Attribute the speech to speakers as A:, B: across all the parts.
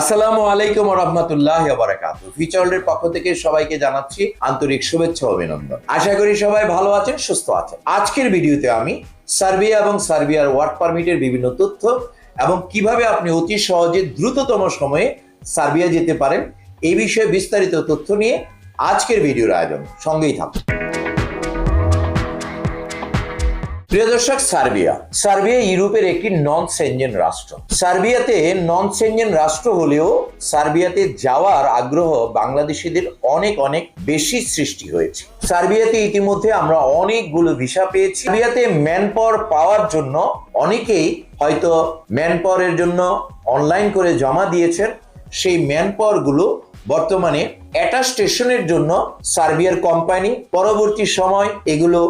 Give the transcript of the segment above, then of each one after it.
A: আসসালামু আলাইকুম রহমতুল্লাহ বারাকাত ফিচার্ল্ডের পক্ষ থেকে সবাইকে জানাচ্ছি আন্তরিক শুভেচ্ছা অভিনন্দন। আশা করি সবাই ভালো আছেন, সুস্থ আছেন। আজকের ভিডিওতে আমি সার্বিয়া এবং সার্বিয়ার ওয়ার্ক পারমিটের বিভিন্ন তথ্য এবং কীভাবে আপনি অতি সহজে দ্রুততম সময়ে সার্বিয়া যেতে পারেন, এই বিষয়ে বিস্তারিত তথ্য নিয়ে আজকের ভিডিওর আয়োজন সঙ্গেই থাকুন। প্রিয় দর্শক, সার্বিয়া। সার্বিয়া ইউরোপের একটি নন সেনজেন রাষ্ট্র। সার্বিয়াতে নন সেনজেন রাষ্ট্র হলেও সার্বিয়াতে যাওয়ার আগ্রহ বাংলাদেশিদের অনেক অনেক বেশি সৃষ্টি হয়েছে। সার্বিয়াতে ইতিমধ্যে আমরা অনেকগুলো ভিসা পেয়েছি। সার্বিয়াতে ম্যান পাওয়ার পাওয়ার জন্য অনেকেই হয়তো ম্যান পাওয়ারের জন্য অনলাইন করে জমা দিয়েছেন। সেই ম্যান পাওয়ারগুলো বর্তমানে অ্যাটাস্টেশনের জন্য সার্বিয়ার কোম্পানি পরবর্তী সময় এগুলো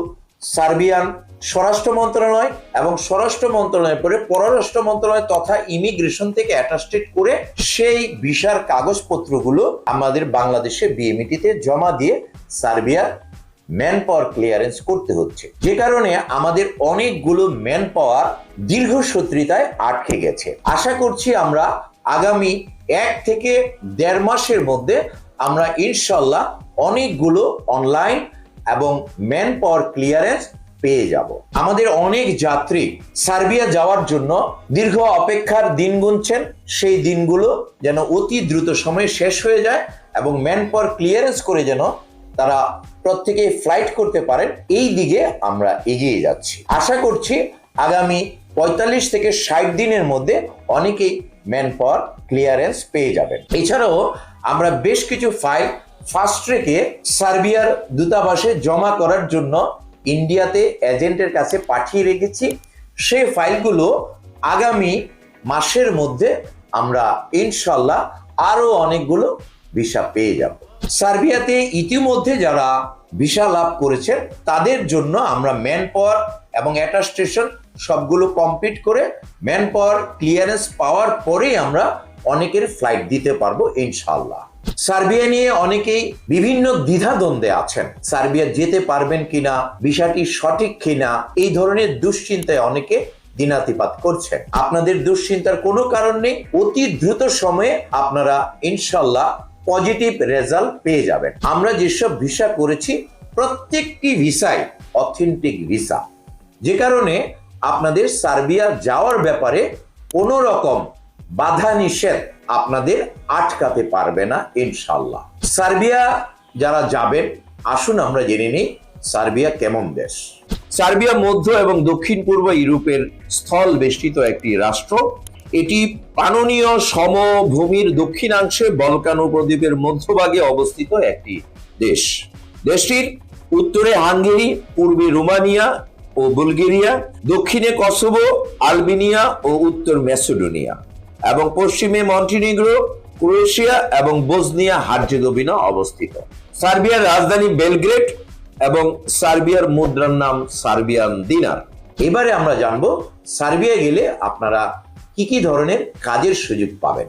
A: সার্বিয়ান স্বরাষ্ট্র মন্ত্রণালয় এবং স্বরাষ্ট্র মন্ত্রণালয়ের পরে পররাষ্ট্র মন্ত্রণালয় তথা ইমিগ্রেশন থেকে অ্যাটাস্টেড করে সেই ভিসার কাগজপত্রগুলো আমাদের বাংলাদেশে বিএমইটিতে জমা দিয়ে সার্বিয়ার ম্যান পাওয়ার ক্লিয়ারেন্স করতে হচ্ছে। যে কারণে আমাদের অনেকগুলো ম্যান পাওয়ার দীর্ঘসূত্রিতায় আটকে গেছে। আশা করছি আমরা আগামী এক থেকে দেড় মাসের মধ্যে আমরা ইনশাল্লাহ অনেকগুলো অনলাইন এবং ম্যান পাওয়ার ক্লিয়ারেন্স পেয়ে যাব। আমাদের অনেক যাত্রী সার্বিয়া যাওয়ার জন্য দীর্ঘ অপেক্ষার দিন গুনছেন। সেই দিনগুলো যেন অতি দ্রুত সময়ে শেষ হয়ে যায় এবং ম্যান পাওয়ার ক্লিয়ারেন্স করে যেন তারা প্রত্যেকে ফ্লাইট করতে পারেন। এই দিকে আমরা এগিয়ে যাচ্ছি। আশা করছি আগামী পঁয়তাল্লিশ থেকে ষাট দিনের মধ্যে অনেকেই ম্যান পাওয়ার ক্লিয়ারেন্স পেয়ে যাবেন। এছাড়াও আমরা বেশ কিছু ফাইল ফাস্ট ট্রেকে সার্বিয়ার দূতাবাসে জমা করার জন্য ইন্ডিয়াতে এজেন্টের কাছে পাঠিয়ে রেখেছি। সেই ফাইলগুলো আগামী মাসের মধ্যে আমরা ইনশাল্লাহ আরও অনেকগুলো ভিসা পেয়ে যাব। সার্বিয়াতে ইতিমধ্যে যারা ভিসা লাভ করেছেন, তাদের জন্য আমরা ম্যান পাওয়ার এবং অ্যাটাস্টেশন সবগুলো কমপ্লিট করে ম্যান পাওয়ার ক্লিয়ারেন্স পাওয়ার পরেই আমরা অনেকের ফ্লাইট দিতে পারব ইনশাল্লাহ। সার্বিয়া নিয়ে অনেকেই বিভিন্ন দ্বিধাদ্বন্দ্বে আছেন। সার্বিয়া যেতে পারবেন কিনা, বিষয়টি সঠিক কিনা, এই ধরনের দুশ্চিন্তায় অনেকে দিনাতিপাত করছেন। আপনাদের দুশ্চিন্তার কোনো কারণ নেই, অতি দ্রুত সময়ে আপনারা ইনশাল্লাহ পজিটিভ রেজাল্ট পেয়ে যাবেন। আমরা যেসব ভিসা করেছি, প্রত্যেকটি ভিসাই অথেন্টিক ভিসা। যে কারণে আপনাদের সার্বিয়া যাওয়ার ব্যাপারে কোনো রকম বাধা নিষেধ আপনাদের আটকাতে পারবে না ইনশাল্লাহ সার্বিয়া যারা যাবেন, আসুন আমরা জেনে নিই সার্বিয়া কেমন দেশ। সার্বিয়া মধ্য এবং দক্ষিণ পূর্ব ইউরোপের স্থল বেষ্টিত একটি রাষ্ট্র। এটি পাননীয় সমভূমির দক্ষিণাংশে বলকান উপদ্বীপের মধ্যভাগে অবস্থিত একটি দেশ। দেশটির উত্তরে হাঙ্গেরি, পূর্বে রোমানিয়া ও বুলগেরিয়া, দক্ষিণে কসোভো, আলবেনিয়া ও উত্তর ম্যাসেডোনিয়া। এবং পশ্চিমে মন্টিনিগ্রো, ক্রোয়েশিয়া এবং বোজনিয়া হার্জেগোভিনা অবস্থিত। সার্বিয়ার রাজধানী বেলগ্রেড এবং সার্বিয়ার মুদ্রার নাম সার্বিয়ান দিনার। এবারে আমরা জানব সার্বিয়া গেলে আপনারা কি কি ধরনের কাজের সুযোগ পাবেন।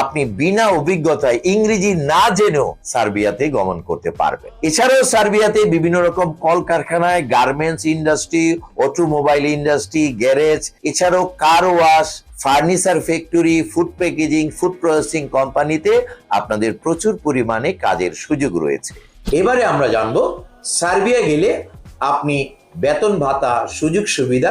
A: আপনি বিনা অভিজ্ঞতায় ইংরেজি না জেনেও সার্বিয়াতে গমন করতে পারবেন। এছাড়াও সার্বিয়াতে বিভিন্ন রকম কলকারখানায় garments industry automobile industry garage এছাড়াও car wash furniture factory food packaging food processing কোম্পানিতে আপনাদের প্রচুর পরিমাণে কাজের সুযোগ রয়েছে। এবারে আমরা জানব, সার্বিয়া গেলে আপনি বেতন ভাতা, সুযোগ সুবিধা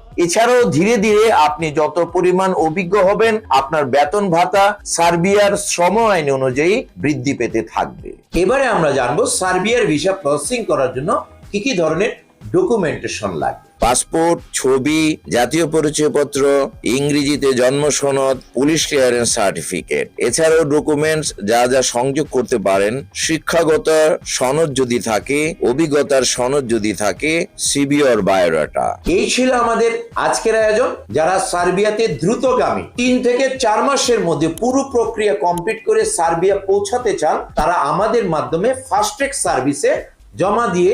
A: এছাড়াও ধীরে ধীরে আপনি যত পরিমাণ অভিজ্ঞ হবেন, আপনার বেতন ভাতা সার্বিয়ার শ্রম আইন অনুযায়ী বৃদ্ধি পেতে থাকবে। এবারে আমরা জানব সার্বিয়ার ভিসা প্রসেসিং করার জন্য কি কি ধরনের ডকুমেন্টেশন লাগবে। পাসপোর্ট ছবি জাতীয় পরিচয়পত্র ইংরেজিতে জন্ম সনদ পুলিশ ক্লিয়ারেন্স সার্টিফিকেট এছাড়াও ডকুমেন্টস যা যা সংযোগ করতে পারেন শিক্ষাগত সনদ যদি থাকে অভিজ্ঞতার সনদ যদি থাকে সিবিওর বায়োডাটা এই ছিল আমাদের আজকের আয়োজন যারা সার্বিয়াতে দ্রুতগামী তিন থেকে চার মাসের মধ্যে পুরো প্রক্রিয়া কমপ্লিট করে সার্বিয়া পৌঁছাতে চান তারা আমাদের মাধ্যমে ফাস্ট ট্র্যাক সার্ভিসে জমা দিয়ে